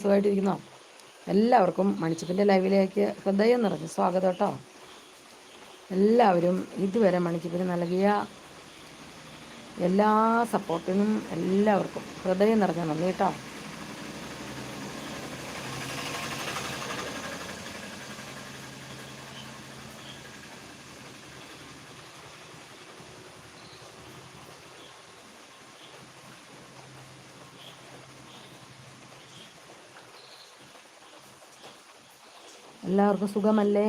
സുഖമായിട്ടിരിക്കുന്നോ? എല്ലാവർക്കും മണിച്ചിപ്പിന്റെ ലൈവിലേക്ക് ഹൃദയം നിറഞ്ഞ് സ്വാഗതം കേട്ടോ. എല്ലാവരും ഇതുവരെ മണിച്ചിപ്പിന് നൽകിയ എല്ലാ സപ്പോർട്ടിനും എല്ലാവർക്കും ഹൃദയം നിറഞ്ഞ നന്ദി കേട്ടോ. എല്ലാവർക്കും സുഖമല്ലേ?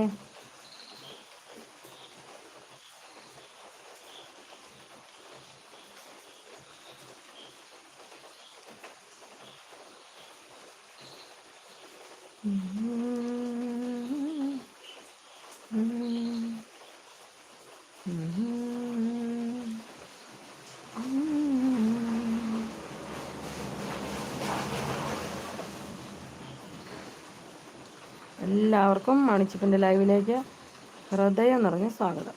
എല്ലാവർക്കും മണിച്ചിപ്പിന്റെ ലൈവിലേക്ക് ഹൃദയം നിറഞ്ഞ സ്വാഗതം.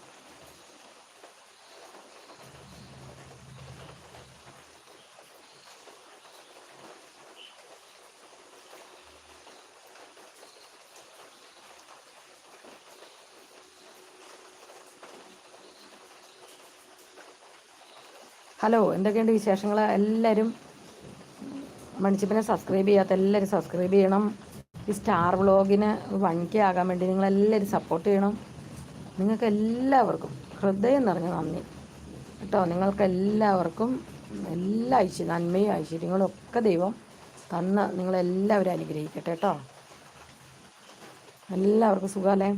ഹലോ എന്തൊക്കെയുണ്ട് വിശേഷങ്ങൾ എല്ലാവരും മണിച്ചിപ്പിനെ സബ്സ്ക്രൈബ് ചെയ്യാത്ത എല്ലാവരും സബ്സ്ക്രൈബ് ചെയ്യണം. ഈ സ്റ്റാർ വ്ളോഗിന് വൺ കെ ആകാൻ വേണ്ടി നിങ്ങളെല്ലാവരും സപ്പോർട്ട് ചെയ്യണം. നിങ്ങൾക്ക് എല്ലാവർക്കും ഹൃദയം നിറഞ്ഞ നന്ദി. കേട്ടോ നിങ്ങൾക്ക് എല്ലാവർക്കും എല്ലാ ഐശ്വര്യം നന്മയും ഐശ്വര്യങ്ങളും ഒക്കെ ദൈവം തന്ന് നിങ്ങളെല്ലാവരും അനുഗ്രഹിക്കട്ടെ കേട്ടോ. എല്ലാവർക്കും സുഖമല്ലേ?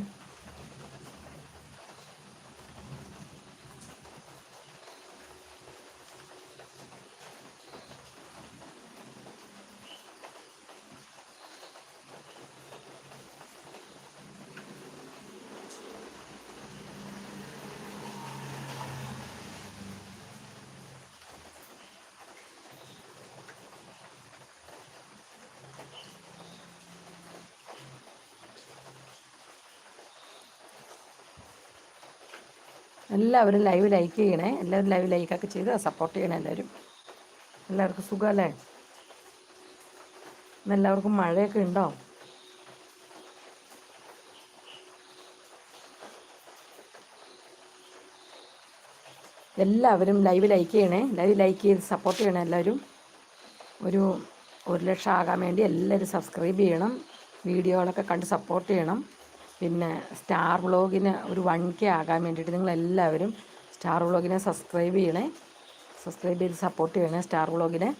എല്ലാവരും ലൈവ് ലൈക്ക് ചെയ്യണേ. എല്ലാവരും ലൈവ് ലൈക്കൊക്കെ ചെയ്ത് സപ്പോർട്ട് ചെയ്യണേ എല്ലാവരും. എല്ലാവർക്കും സുഖമല്ലേ എല്ലാവർക്കും മഴയൊക്കെ ഉണ്ടോ? എല്ലാവരും ലൈവ് ലൈക്ക് ചെയ്യണേ. ലൈവ് ലൈക്ക് ചെയ്ത് സപ്പോർട്ട് ചെയ്യണേ എല്ലാവരും. ഒരു ഒരു ലക്ഷം ആകാൻ വേണ്ടി എല്ലാവരും സബ്സ്ക്രൈബ് ചെയ്യണം. വീഡിയോകളൊക്കെ കണ്ട് സപ്പോർട്ട് ചെയ്യണം. പിന്നെ സ്റ്റാർ വ്ളോഗിന് ഒരു വൺ കെ ആകാൻ വേണ്ടിയിട്ട് നിങ്ങൾ എല്ലാവരും സ്റ്റാർ വ്ളോഗിനെ സബ്സ്ക്രൈബ് ചെയ്യണേ. സബ്സ്ക്രൈബ് ചെയ്ത് സപ്പോർട്ട് ചെയ്യണേ സ്റ്റാർ വ്ളോഗിനെ.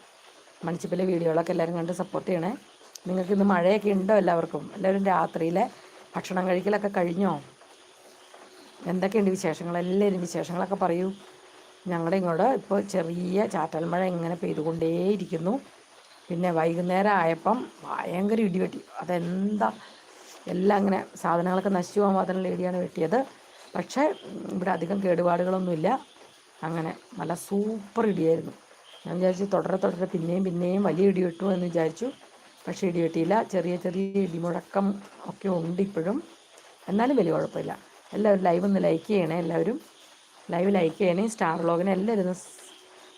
മണിച്ചിപ്പിലെ വീഡിയോകളൊക്കെ എല്ലാവരും കണ്ട് സപ്പോർട്ട് ചെയ്യണേ. നിങ്ങൾക്ക് ഇന്ന് മഴയൊക്കെ ഉണ്ടോ എല്ലാവർക്കും? എല്ലാവരും രാത്രിയിലെ ഭക്ഷണം കഴിക്കലൊക്കെ കഴിഞ്ഞോ? എന്തൊക്കെയുണ്ട് വിശേഷങ്ങൾ? എല്ലാവരും വിശേഷങ്ങളൊക്കെ പറയൂ. ഞങ്ങളുടെ ഇങ്ങോട്ട് ഇപ്പോൾ ചെറിയ ചാറ്റൽ മഴ ഇങ്ങനെ പെയ്തുകൊണ്ടേയിരിക്കുന്നു. പിന്നെ വൈകുന്നേരം ആയപ്പം ഭയങ്കര ഇടിവെട്ടി. അതെന്താ എല്ലാം അങ്ങനെ സാധനങ്ങളൊക്കെ നശിച്ചു പോകാൻ മാത്രം ലേഡിയാണ് വെട്ടിയത്. പക്ഷേ ഇവിടെ അധികം കേടുപാടുകളൊന്നുമില്ല. അങ്ങനെ നല്ല സൂപ്പർ ഇടിയായിരുന്നു. ഞാൻ വിചാരിച്ചു തുടരെ തുടരെ പിന്നെയും പിന്നെയും വലിയ ഇടി വെട്ടു എന്ന് വിചാരിച്ചു. പക്ഷേ ഇടി വെട്ടിയില്ല. ചെറിയ ചെറിയ ഇടിമുഴക്കം ഒക്കെ ഉണ്ട് ഇപ്പോഴും. എന്നാലും വലിയ കുഴപ്പമില്ല. എല്ലാവരും ലൈവ് ഒന്ന് ലൈക്ക് ചെയ്യണേ എല്ലാവരും. ലൈവ് ലൈക്ക് ചെയ്യണേ. സ്റ്റാർ വ്ളോഗിനെ എല്ലാവരും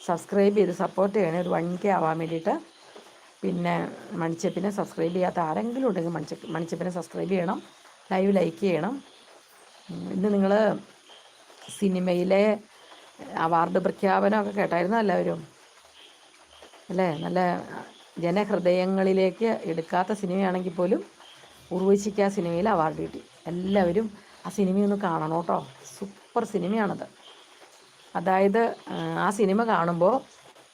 സബ്സ്ക്രൈബ് ചെയ്ത് സപ്പോർട്ട് ചെയ്യണേ. ഒരു വൺ കെ ആവാൻ വേണ്ടിയിട്ട്. പിന്നെ മണിച്ചപ്പിനെ സബ്സ്ക്രൈബ് ചെയ്യാത്ത ആരെങ്കിലും ഉണ്ടെങ്കിൽ മണിച്ച മണിച്ചപ്പിനെ സബ്സ്ക്രൈബ് ചെയ്യണം ലൈവ് ലൈക്ക് ചെയ്യണം. ഇന്ന് നിങ്ങൾ സിനിമയിലെ അവാർഡ് പ്രഖ്യാപനമൊക്കെ കേട്ടായിരുന്നു എല്ലാവരും? അല്ലേ? നല്ല ജനഹൃദയങ്ങളിലേക്ക് എടുക്കാത്ത സിനിമയാണെങ്കിൽ പോലും ഉർവശിക്ക സിനിമയിൽ അവാർഡ് കിട്ടി. എല്ലാവരും ആ സിനിമയൊന്ന് കാണണം കേട്ടോ. സൂപ്പർ സിനിമയാണത് അതായത് ആ സിനിമ കാണുമ്പോൾ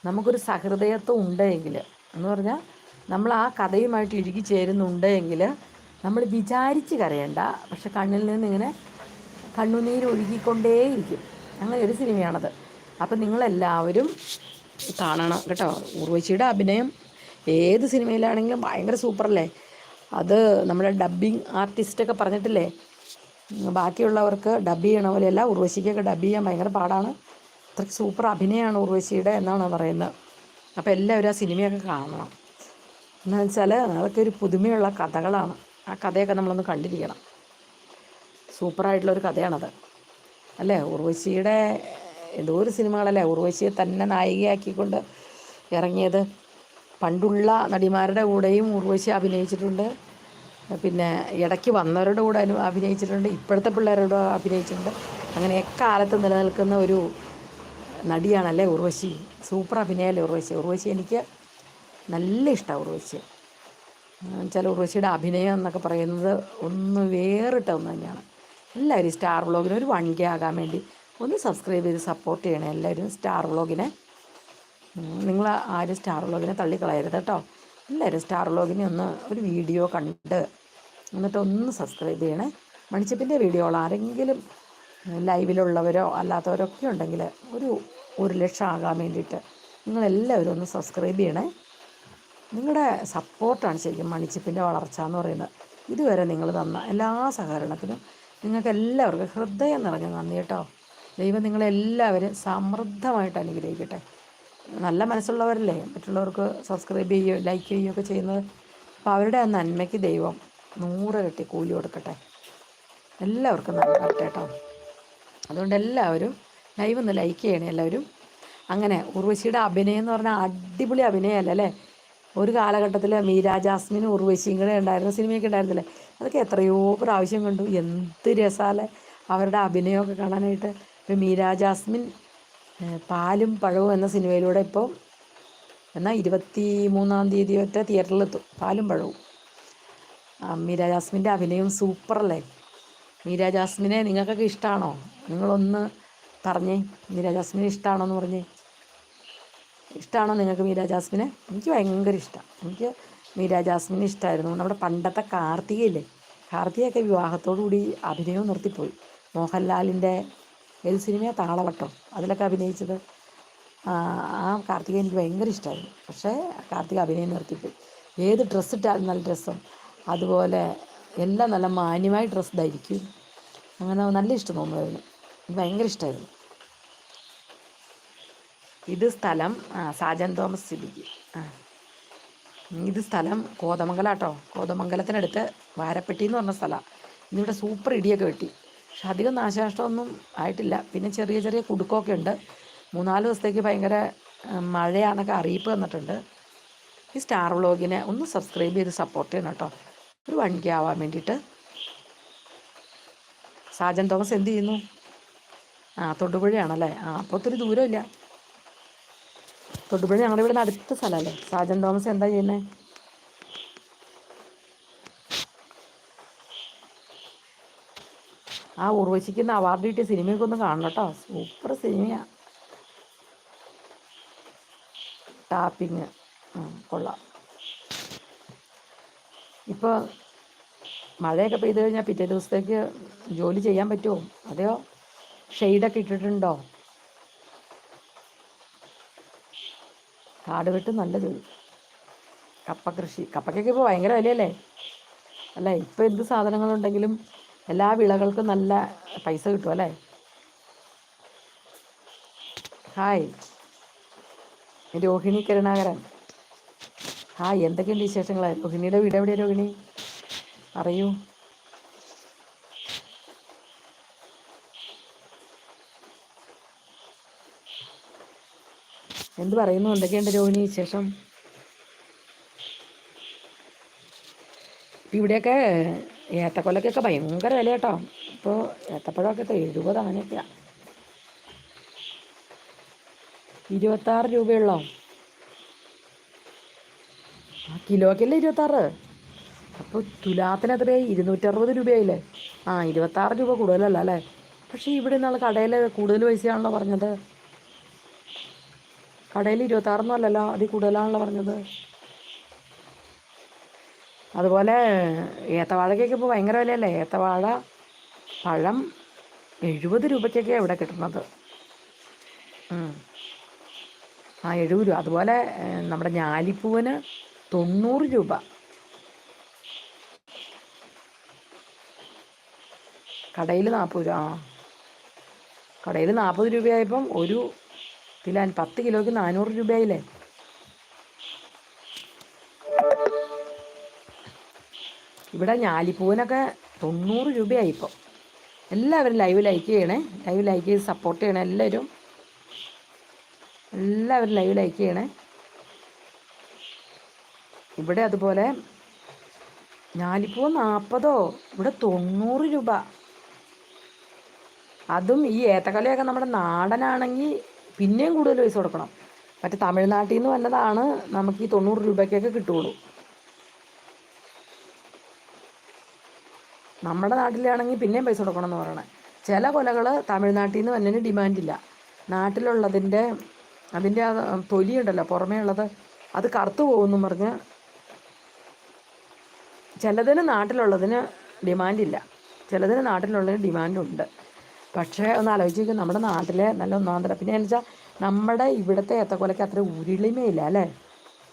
നമുക്കൊരു സഹൃദയത്വം ഉണ്ടെങ്കിൽ എന്ന് പറഞ്ഞാൽ നമ്മൾ ആ കഥയുമായിട്ട് ഇഴുകി ചേരുന്നുണ്ട് എങ്കിൽ നമ്മൾ വിചാരിച്ച് കരയണ്ട. പക്ഷെ കണ്ണിൽ നിന്ന് ഇങ്ങനെ കണ്ണുനീര് ഒഴുകിക്കൊണ്ടേയിരിക്കും. അങ്ങനെ ഒരു സിനിമയാണത്. അപ്പം നിങ്ങളെല്ലാവരും കാണണം കേട്ടോ. ഉർവശിയുടെ അഭിനയം ഏത് സിനിമയിലാണെങ്കിലും ഭയങ്കര സൂപ്പറല്ലേ? അത് നമ്മുടെ ഡബ്ബിങ് ആർട്ടിസ്റ്റൊക്കെ പറഞ്ഞിട്ടില്ലേ? ബാക്കിയുള്ളവർക്ക് ഡബ് ചെയ്യണ പോലെയല്ല ഉർവശിക്കൊക്കെ ഡബ് ചെയ്യാൻ ഭയങ്കര പാടാണ്. അത്രയ്ക്ക് സൂപ്പർ അഭിനയമാണ് ഉർവശിയുടെ എന്നാണ് പറയുന്നത്. അപ്പോൾ എല്ലാവരും ആ സിനിമയൊക്കെ കാണണം. എന്ന് വെച്ചാൽ അതൊക്കെ ഒരു പുതുമയുള്ള കഥകളാണ്. ആ കഥയൊക്കെ നമ്മളൊന്ന് കണ്ടിരിക്കണം. സൂപ്പറായിട്ടുള്ളൊരു കഥയാണത്. അല്ലേ? ഉർവശിയുടെ ഏതോ ഒരു സിനിമകളല്ലേ? ഉർവശിയെ തന്നെ നായികയാക്കിക്കൊണ്ട് ഇറങ്ങിയത്. പണ്ടുള്ള നടിമാരുടെ കൂടെയും ഉർവശി അഭിനയിച്ചിട്ടുണ്ട്. പിന്നെ ഇടയ്ക്ക് വന്നവരുടെ കൂടെ അഭിനയിച്ചിട്ടുണ്ട്. ഇപ്പോഴത്തെ പിള്ളേരോട് അഭിനയിച്ചിട്ടുണ്ട്. അങ്ങനെ എക്കാലത്ത് നിലനിൽക്കുന്ന ഒരു നടിയാണല്ലേ ഉർവശി? സൂപ്പർ അഭിനയമല്ലേ ഉർവശി. ഉർവശി എനിക്ക് നല്ല ഇഷ്ടമാണ് ഉർവശി. ചില ഉർവശിയുടെ അഭിനയം എന്നൊക്കെ പറയുന്നത് ഒന്ന് വേറിട്ട ഒന്ന് തന്നെയാണ്. എല്ലാവരും സ്റ്റാർ വ്ളോഗിന് ഒരു വൺ ആകാൻ വേണ്ടി ഒന്ന് സബ്സ്ക്രൈബ് ചെയ്ത് സപ്പോർട്ട് ചെയ്യണേ. എല്ലാവരും സ്റ്റാർ വ്ളോഗിനെ നിങ്ങൾ ആരും സ്റ്റാർ വ്ളോഗിനെ തള്ളിക്കളയരുത് കേട്ടോ. എല്ലാവരും സ്റ്റാർ വ്ളോഗിനെ ഒന്ന് ഒരു വീഡിയോ കണ്ട് എന്നിട്ട് ഒന്ന് സബ്സ്ക്രൈബ് ചെയ്യണേ. മണിച്ചപ്പിന്റെ വീഡിയോകൾ ആരെങ്കിലും ലൈവിലുള്ളവരോ അല്ലാത്തവരോ ഒക്കെ ഉണ്ടെങ്കിൽ ഒരു ഒരു ലക്ഷം ആകാൻ വേണ്ടിയിട്ട്. നിങ്ങളെല്ലാവരും ഒന്ന് സബ്സ്ക്രൈബ് ചെയ്യണേ. നിങ്ങളുടെ സപ്പോർട്ടാണ് ശരിക്കും മണിച്ചിപ്പിന്റെ വളർച്ച എന്ന് പറയുന്നത്. ഇതുവരെ നിങ്ങൾ തന്ന എല്ലാ സഹകരണത്തിനും നിങ്ങൾക്ക് എല്ലാവർക്കും ഹൃദയം നിറഞ്ഞ നന്ദി കേട്ടോ. ദൈവം നിങ്ങളെല്ലാവരും സമൃദ്ധമായിട്ട് അനുഗ്രഹിക്കട്ടെ. നല്ല മനസ്സുള്ളവരല്ലേ? മറ്റുള്ളവർക്ക് സബ്സ്ക്രൈബ് ചെയ്യുകയോ ലൈക്ക് ചെയ്യുകയോ ഒക്കെ ചെയ്യുന്നത്. അപ്പോൾ അവരുടെ ആ നന്മയ്ക്ക് ദൈവം നൂറ് കെട്ടി കൂലി കൊടുക്കട്ടെ. എല്ലാവർക്കും നന്ദി കേട്ടോ. അതുകൊണ്ട് എല്ലാവരും ലൈവ് ഒന്ന് ലൈക്ക് ചെയ്യണേ എല്ലാവരും. അങ്ങനെ ഉർവശിയുടെ അഭിനയം എന്ന് പറഞ്ഞാൽ അടിപൊളി അഭിനയമല്ല അല്ലേ? ഒരു കാലഘട്ടത്തിൽ മീര ജാസ്മിനും ഉർവശിയും കൂടെ ഉണ്ടായിരുന്ന സിനിമയൊക്കെ ഉണ്ടായിരുന്നില്ലേ? അതൊക്കെ എത്രയോ പ്രാവശ്യം കണ്ടു. എന്ത് രസാലെ അവരുടെ അഭിനയമൊക്കെ കാണാനായിട്ട്. ഇപ്പം മീര ജാസ്മിൻ പാലും പഴവും എന്ന സിനിമയിലൂടെ ഇപ്പോൾ എന്നാൽ ഇരുപത്തി മൂന്നാം തീയതി ഒറ്റ തിയേറ്ററിലെത്തും പാലും പഴവും. മീര ജാസ്മിന്റെ അഭിനയം സൂപ്പറല്ലേ? മീര ജാസ്മിനെ നിങ്ങൾക്കൊക്കെ ഇഷ്ടമാണോ നിങ്ങളൊന്ന് പറഞ്ഞേ മീര ജാസ്മിനെ ഇഷ്ടമാണോ എന്ന് പറഞ്ഞേ. ഇഷ്ടമാണോ നിങ്ങൾക്ക് മീര ജാസ്മിനെ? എനിക്ക് ഭയങ്കര ഇഷ്ടം. എനിക്ക് മീര ജാസ്മിനെ ഇഷ്ടമായിരുന്നു നമ്മുടെ പണ്ടത്തെ കാർത്തികയില്ലേ? കാർത്തികയൊക്കെ വിവാഹത്തോടുകൂടി അഭിനയവും നിർത്തിപ്പോയി. മോഹൻലാലിന്റെ ഏത് സിനിമയാണ് താളവട്ടം. അതിലൊക്കെ അഭിനയിച്ചത്. ആ കാർത്തിക എനിക്ക് ഭയങ്കര ഇഷ്ടമായിരുന്നു പക്ഷേ കാർത്തിക അഭിനയം നിർത്തിപ്പോയി. ഏത് ഡ്രസ്സ് ഇട്ടാലും നല്ല ഡ്രസ്സും അതുപോലെ എല്ലാം നല്ല മാന്യമായ ഡ്രസ്സ് ധരിക്കും അങ്ങനെ നല്ല ഇഷ്ടം തോന്നുമായിരുന്നു ഭയങ്കര ഇഷ്ടമായിരുന്നു ഇത് സ്ഥലം സാജൻ തോമസ് സിബിക്ക് ഇത് സ്ഥലം കോതമംഗലാട്ടോ കോതമംഗലത്തിനടുത്ത് വാരപ്പെട്ടി എന്ന് പറഞ്ഞ സ്ഥലമാണ് ഇന്നിവിടെ സൂപ്പർ ഇടിയൊക്കെ വെട്ടി. പക്ഷെ അധികം നാശനഷ്ടമൊന്നും ആയിട്ടില്ല. പിന്നെ ചെറിയ ചെറിയ കുടുക്കമൊക്കെ ഉണ്ട്. മൂന്നാൽ ദിവസത്തേക്ക് ഭയങ്കര മഴയാണെന്നൊക്കെ അറിയിപ്പ് തന്നിട്ടുണ്ട്. ഈ സ്റ്റാർ വ്ളോഗിനെ ഒന്ന് സബ്സ്ക്രൈബ് ചെയ്ത് സപ്പോർട്ട് ചെയ്യണം കേട്ടോ. ഒരു വണ്ടി ആവാൻ വേണ്ടിയിട്ട്. സാജൻ തോമസ് എന്ത് ചെയ്യുന്നു? ആ തൊടുപുഴയാണല്ലേ? ആ അപ്പോൾ ഒത്തിരി ദൂരമില്ല. തൊടുപുഴ ഞങ്ങളുടെ ഇവിടെ അടുത്ത സ്ഥലമല്ലേ സാജൻ തോമസ് എന്താ ചെയ്യുന്നത് ആ ഉർവശിക്കുന്ന അവാർഡ് കിട്ടിയ സിനിമയൊക്കെ ഒന്ന് കാണണം കേട്ടോ. സൂപ്പർ സിനിമയാ. ടാപ്പിങ് കൊള്ളാം. ഇപ്പോൾ മഴയൊക്കെ പെയ്തു കഴിഞ്ഞാൽ പിറ്റേ ദിവസത്തേക്ക് ജോലി ചെയ്യാൻ പറ്റുമോ അതെയോ? ഷെയ്ഡൊക്കെ ഇട്ടിട്ടുണ്ടോ? കാട് വെട്ട് നല്ലത്. കപ്പ കൃഷി കപ്പയ്ക്കൊക്കെ ഇപ്പോൾ ഭയങ്കര വിലയല്ലേ? അല്ല? ഇപ്പോൾ എന്ത് സാധനങ്ങളുണ്ടെങ്കിലും എല്ലാ വിളകൾക്കും നല്ല പൈസ കിട്ടും അല്ലേ? ഹായ്. രോഹിണി കരുണാകരൻ. ഹായ് എന്തൊക്കെയുണ്ട് വിശേഷങ്ങൾ രോഹിണിയുടെ വീട് എവിടെയാണ് രോഹിണി? അറിയൂ എന്ത് പറയുന്നു? എന്തൊക്കെയുണ്ട് രോഹിണി വിശേഷം? ഇവിടെയൊക്കെ ഏത്തക്കൊലക്കൊക്കെ ഭയങ്കര വില കേട്ടോ ഇപ്പോൾ ഏത്തപ്പഴമൊക്കെ എഴുപത് അങ്ങനെയൊക്കെയാണ് ഇരുപത്താറ് രൂപയുള്ളോ? കിലോക്കല്ലേ ഇരുപത്താറ്? അപ്പോൾ തുലാത്തിന് എത്രയായി? ഇരുന്നൂറ്ററുപത് രൂപയായില്ലേ? ആ ഇരുപത്താറ് രൂപ കൂടുതലല്ല അല്ലേ? പക്ഷേ ഇവിടെ നിന്നുള്ള കടയിൽ കൂടുതൽ പൈസയാണല്ലോ പറഞ്ഞത്. കടയിൽ ഇരുപത്താറൊന്നും അല്ലല്ലോ അതിൽ കൂടുതലാണല്ലോ പറഞ്ഞത്. അതുപോലെ ഏത്തവാഴക്കൊക്കെ ഇപ്പോൾ ഭയങ്കര വിലയല്ലേ? ഏത്തവാഴ പഴം എഴുപത് രൂപയ്ക്കൊക്കെയാണ് ഇവിടെ കിട്ടുന്നത്. ആ എഴുപത് രൂപ. അതുപോലെ നമ്മുടെ ഞാലിപ്പൂവിന് തൊണ്ണൂറ് രൂപ. കടയിൽ നാൽപ്പത് രൂപ ആ. കടയിൽ നാൽപ്പത് രൂപയായപ്പം ഒരു കിലാൻ പത്ത് കിലോയ്ക്ക് നാനൂറ് രൂപയായില്ലേ? ഇവിടെ ഞാലിപ്പൂവിനൊക്കെ തൊണ്ണൂറ് രൂപയായി ഇപ്പോൾ എല്ലാവരും ലൈവ് ലൈക്ക് ചെയ്യണേ. ലൈവ് ലൈക്ക് ചെയ്ത് സപ്പോർട്ട് ചെയ്യണേ എല്ലാവരും. എല്ലാവരും ലൈവ് ലൈക്ക് ചെയ്യണേ. ഇവിടെ അതുപോലെ ഞാലിപ്പൂ നാൽപ്പതോ ഇവിടെ തൊണ്ണൂറ് രൂപ. അതും ഈ ഏത്തക്കലയൊക്കെ നമ്മുടെ നാടനാണെങ്കിൽ പിന്നെയും കൂടുതൽ പൈസ കൊടുക്കണം. മറ്റേ തമിഴ്നാട്ടിൽ നിന്ന് വന്നതാണ് നമുക്ക് ഈ തൊണ്ണൂറ് രൂപയ്ക്കൊക്കെ കിട്ടുള്ളൂ. നമ്മുടെ നാട്ടിലാണെങ്കിൽ പിന്നെയും പൈസ കൊടുക്കണം എന്ന് പറയണേ. ചില കൊലകൾ തമിഴ്നാട്ടിൽ നിന്ന് വന്നതിന് ഡിമാൻഡില്ല നാട്ടിലുള്ളതിന്റെ അതിന്റെ ആ തൊലിയുണ്ടല്ലോ പുറമേ ഉള്ളത് അത് കറുത്തു പോകുമെന്നും പറഞ്ഞ് ചിലതിന് നാട്ടിലുള്ളതിന് ഡിമാൻഡില്ല ചിലതിന് നാട്ടിലുള്ളതിന് ഡിമാൻഡുണ്ട് പക്ഷേ ഒന്ന് ആലോചിച്ച് നമ്മുടെ നാട്ടിലെ നല്ല ഒന്നാന്തര. പിന്നെ എന്ന് വെച്ചാൽ നമ്മുടെ ഇവിടുത്തെ ഏത്തക്കൊലയ്ക്ക് അത്ര ഉരുളിമയില്ല അല്ലേ?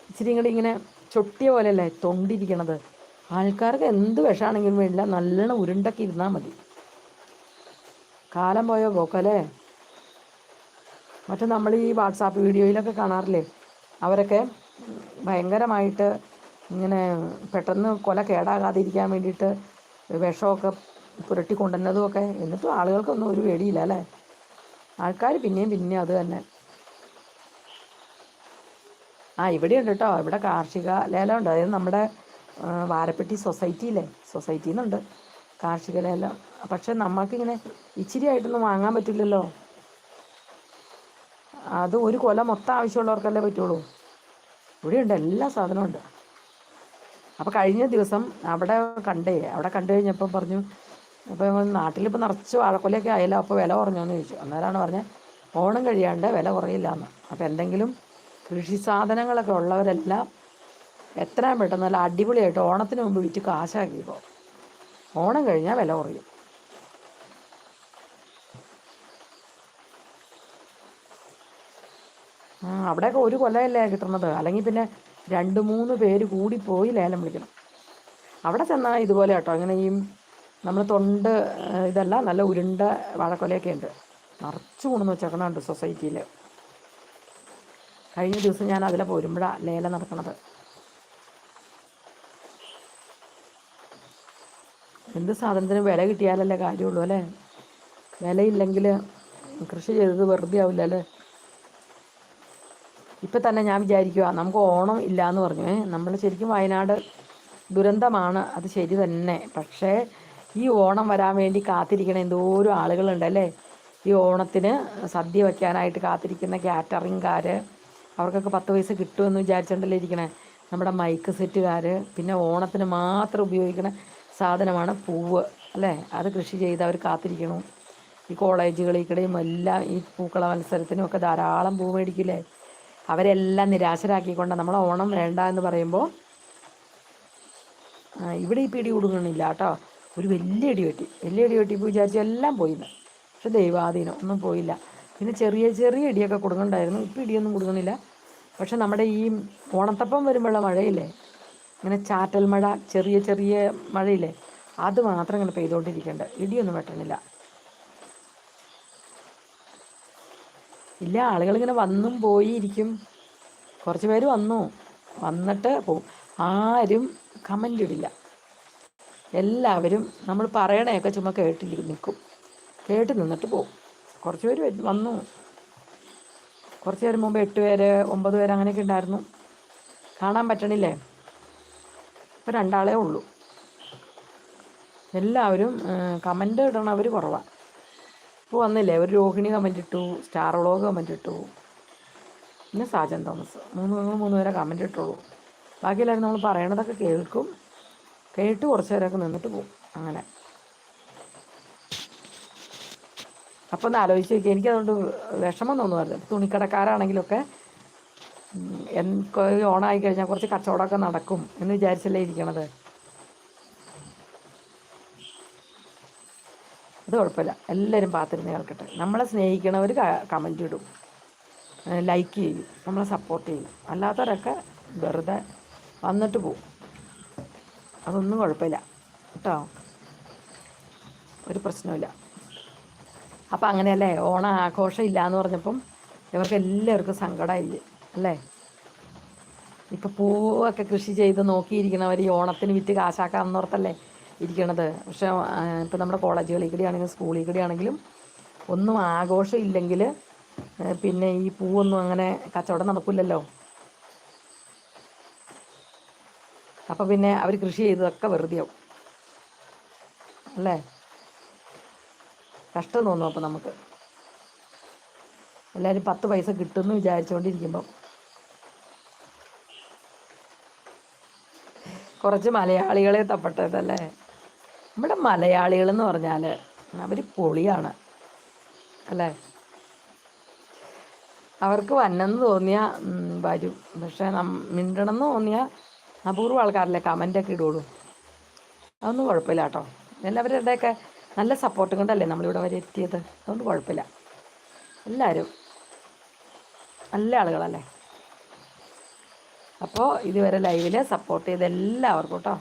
ഇച്ചിരി ഇങ്ങോട്ട് ഇങ്ങനെ ചൊട്ടിയ പോലെയല്ലേ തൊണ്ടിരിക്കണത്. ആൾക്കാർക്ക് എന്ത് വിഷമാണെങ്കിലും വേണ്ടില്ല നല്ലോണം ഉരുണ്ടൊക്കെ ഇരുന്നാൽ മതി. കാലം പോയോ പോക്കല്ലേ മറ്റേ നമ്മൾ ഈ വാട്സാപ്പ് വീഡിയോയിലൊക്കെ കാണാറില്ലേ? അവരൊക്കെ ഭയങ്കരമായിട്ട് ഇങ്ങനെ പെട്ടെന്ന് കൊല കേടാകാതിരിക്കാൻ വേണ്ടിയിട്ട് വിഷമൊക്കെ പുരട്ടി കൊണ്ടുവന്നതും ഒക്കെ എന്നിട്ടും ആളുകൾക്കൊന്നും ഒരു പേടിയില്ല അല്ലേ? ആൾക്കാർ പിന്നെയും പിന്നെയും അത് തന്നെ. ആ ഇവിടെയുണ്ട് കേട്ടോ ഇവിടെ കാർഷിക ലേലം ഉണ്ട്. അതായത് നമ്മുടെ വാരപ്പെട്ടി സൊസൈറ്റിയിലെ സൊസൈറ്റിയിൽ നിന്നുണ്ട് കാർഷിക ലേലം പക്ഷെ നമ്മൾക്കിങ്ങനെ ഇച്ചിരി ആയിട്ടൊന്നും വാങ്ങാൻ പറ്റില്ലല്ലോ. അത് ഒരു കൊല മൊത്തം ആവശ്യമുള്ളവർക്കല്ലേ പറ്റുള്ളൂ. ഇവിടെയുണ്ട് എല്ലാ സാധനവും ഉണ്ട്. അപ്പോൾ കഴിഞ്ഞ ദിവസം അവിടെ കണ്ടേ അവിടെ കണ്ടു കഴിഞ്ഞപ്പം പറഞ്ഞു അപ്പോൾ നാട്ടിലിപ്പോൾ നിറച്ച് വാഴക്കൊലയൊക്കെ ആയല്ലോ അപ്പോൾ വില കുറഞ്ഞോന്ന് ചോദിച്ചു. അന്നേരമാണ് പറഞ്ഞത് ഓണം കഴിയാണ്ട് വില കുറയില്ല എന്ന് അപ്പോൾ എന്തെങ്കിലും കൃഷി സാധനങ്ങളൊക്കെ ഉള്ളവരെല്ലാം എത്രയും പെട്ടെന്ന് നല്ല അടിപൊളിയായിട്ട് ഓണത്തിന് മുമ്പ് വിറ്റ് കാശാക്കിക്കോ ഓണം കഴിഞ്ഞാൽ വില കുറയും. അവിടെയൊക്കെ ഒരു കൊല്ലമല്ലേ കിട്ടുന്നത്? അല്ലെങ്കിൽ പിന്നെ രണ്ട് മൂന്ന് പേര് കൂടി പോയി ലേലം വിളിക്കണം. അവിടെ ചെന്നാൽ ഇതുപോലെ കേട്ടോ ഇങ്ങനെ ഈ നമ്മൾ തൊണ്ട് ഇതല്ല നല്ല ഉരുണ്ട വാഴക്കൊലയൊക്കെ ഉണ്ട്. നിറച്ചു കൊണ്ടുവന്ന് വെച്ചേക്കണുണ്ട് സൊസൈറ്റിയിൽ കഴിഞ്ഞ ദിവസം ഞാൻ അതിലെ പോരുമ്പോഴാണ് ലേലം നടക്കണത്. എന്ത് സാധനത്തിന് വില കിട്ടിയാലല്ലേ കാര്യമുള്ളൂ അല്ലേ? വിലയില്ലെങ്കിൽ കൃഷി ചെയ്തത് വെറുതെ ആവില്ല അല്ലേ? ഇപ്പം തന്നെ ഞാൻ വിചാരിക്കുക നമുക്ക് ഓണം ഇല്ല എന്ന് പറഞ്ഞു നമ്മൾ ശരിക്കും വയനാട് ദുരന്തമാണ് അത് ശരി തന്നെ. പക്ഷേ ഈ ഓണം വരാൻ വേണ്ടി കാത്തിരിക്കണ എന്തോരം ആളുകളുണ്ട് അല്ലേ? ഈ ഓണത്തിന് സദ്യ വയ്ക്കാനായിട്ട് കാത്തിരിക്കുന്ന കാറ്ററിംഗുകാർ അവർക്കൊക്കെ പത്ത് പൈസ കിട്ടുമെന്ന് വിചാരിച്ചിട്ടുണ്ടല്ലേ ഇരിക്കണേ. നമ്മുടെ മൈക്ക് സെറ്റുകാർ പിന്നെ ഓണത്തിന് മാത്രം ഉപയോഗിക്കണ സാധനമാണ് പൂവ് അല്ലേ? അത് കൃഷി ചെയ്ത് അവർ കാത്തിരിക്കണം. ഈ കോളേജുകളിൽ എല്ലാം ഈ പൂക്കള മത്സരത്തിനും ഒക്കെ ധാരാളം പൂ മേടിക്കില്ലേ? അവരെല്ലാം നിരാശരാക്കിക്കൊണ്ട് നമ്മൾ ഓണം വേണ്ട എന്ന് പറയുമ്പോൾ ഇവിടെ ഈ പിടി കൊടുക്കണില്ല കേട്ടോ. ഒരു വലിയ ഇടി വെട്ടി. വലിയ ഇടി വെട്ടി വിചാരിച്ച എല്ലാം പോയിന്ന് പക്ഷെ ദൈവാധീനം ഒന്നും പോയില്ല. പിന്നെ ചെറിയ ചെറിയ ഇടിയൊക്കെ കൊടുക്കണ്ടായിരുന്നു. ഇപ്പം ഇടിയൊന്നും കൊടുക്കണില്ല പക്ഷെ നമ്മുടെ ഈ ഓണത്തപ്പം വരുമ്പോഴുള്ള മഴയില്ലേ? ഇങ്ങനെ ചാറ്റൽ മഴ ചെറിയ ചെറിയ മഴയില്ലേ? അത് മാത്രം ഇങ്ങനെ പെയ്തുകൊണ്ടിരിക്കേണ്ട. ഇടിയൊന്നും വെട്ടണില്ല ഇല്ല ആളുകളിങ്ങനെ വന്നും പോയി ഇരിക്കും കുറച്ച് പേര് വന്നു. വന്നിട്ട് പോവും ആരും കമന്റ് ഇടില്ല. എല്ലാവരും നമ്മൾ പറയണയൊക്കെ ചുമ്മാ കേട്ടിരിക്കും നിൽക്കും കേട്ട് നിന്നിട്ട് പോകും കുറച്ച് പേര് വന്നു. കുറച്ച് പേര് മുമ്പ് എട്ട് പേര് ഒമ്പത് പേര് അങ്ങനെയൊക്കെ ഉണ്ടായിരുന്നു. കാണാൻ പറ്റണില്ലേ? ഇപ്പം രണ്ടാളേ ഉള്ളൂ. എല്ലാവരും കമന്റ് ഇടണവർ കുറവാണ് ഇപ്പോൾ വന്നില്ലേ? ഒരു രോഹിണി കമന്റ് ഇട്ടു സ്റ്റാർ വ്ളോഗ് കമന്റ് ഇട്ടു. പിന്നെ സാജൻ തോമസ്. മൂന്ന് മൂന്ന് പേരെ കമന്റ് ഇട്ടുള്ളൂ. ബാക്കിയെല്ലാവരും നമ്മൾ പറയണതൊക്കെ കേൾക്കും. കേട്ട് കുറച്ച് നേരമൊക്കെ നിന്നിട്ട് പോകും അങ്ങനെ. അപ്പോൾ ഒന്ന് ആലോചിച്ച് നോക്കി എനിക്കതുകൊണ്ട് വിഷമം തോന്നുമായിരുന്നു. തുണിക്കടക്കാരാണെങ്കിലൊക്കെ എനിക്ക് ഓണായി കഴിഞ്ഞാൽ കുറച്ച് കച്ചവടമൊക്കെ നടക്കും എന്ന് വിചാരിച്ചല്ലേ ഇരിക്കണത്. അത് കുഴപ്പമില്ല. എല്ലാവരും പാത്തിരുന്ന് കേൾക്കട്ടെ. നമ്മളെ സ്നേഹിക്കണവർ കമന്റ് ഇടും. ലൈക്ക് ചെയ്യും. നമ്മളെ സപ്പോർട്ട് ചെയ്യും. അല്ലാത്തവരൊക്കെ വെറുതെ വന്നിട്ട് പോവും. അതൊന്നും കുഴപ്പമില്ല. കേട്ടോ? ഒരു പ്രശ്നമില്ല അപ്പം അങ്ങനെയല്ലേ? ഓണ ആഘോഷം ഇല്ല എന്ന് പറഞ്ഞപ്പം ഇവർക്ക് എല്ലാവർക്കും സങ്കടമായി അല്ലേ? ഇപ്പം പൂവൊക്കെ കൃഷി ചെയ്ത് നോക്കിയിരിക്കുന്നവർ ഈ ഓണത്തിന് വിറ്റ് കാശാക്കാമെന്നോർത്തല്ലേ ഇരിക്കണത്? പക്ഷേ ഇപ്പം നമ്മുടെ കോളേജുകളിൽ കൂടി ആണെങ്കിലും സ്കൂളിൽ കൂടി ആണെങ്കിലും ഒന്നും ആഘോഷം ഇല്ലെങ്കിൽ പിന്നെ ഈ പൂവൊന്നും അങ്ങനെ കച്ചവടം നടക്കില്ലല്ലോ? അപ്പോൾ പിന്നെ അവർ കൃഷി ചെയ്തതൊക്കെ വെറുതെയാവും അല്ലേ? കഷ്ടം തോന്നും അപ്പോൾ നമുക്ക്. എല്ലാവരും പത്ത് പൈസ കിട്ടുമെന്ന് വിചാരിച്ചുകൊണ്ടിരിക്കുമ്പം കുറച്ച് മലയാളികളെ തപ്പട്ടതല്ലേ? നമ്മുടെ മലയാളികൾ എന്ന് പറഞ്ഞാൽ അവർ പൊളിയാണ്. അല്ലേ? അവർക്ക് വന്നെന്ന് തോന്നിയാൽ വരും. പക്ഷേ നം മിണ്ടണം എന്ന് തോന്നിയാൽ അപൂർവ ആൾക്കാരല്ലേ കമന്റൊക്കെ ഇടുള്ളൂ. അതൊന്നും കുഴപ്പമില്ല കേട്ടോ. എല്ലാവരുടെയൊക്കെ നല്ല സപ്പോർട്ടും കൊണ്ടല്ലേ നമ്മളിവിടെ വരെ എത്തിയത്? അതുകൊണ്ട് കുഴപ്പമില്ല. എല്ലാവരും നല്ല ആളുകളല്ലേ? അപ്പോൾ ഇതുവരെ ലൈവിൽ സപ്പോർട്ട് ചെയ്ത എല്ലാവർക്കും കേട്ടോ.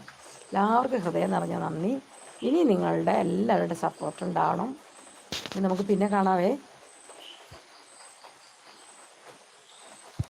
എല്ലാവർക്കും ഹൃദയം നിറഞ്ഞ നന്ദി. ഇനി നിങ്ങളുടെ എല്ലാവരുടെ സപ്പോർട്ട് ഉണ്ടാവണം. നമുക്ക് പിന്നെ കാണാവേ.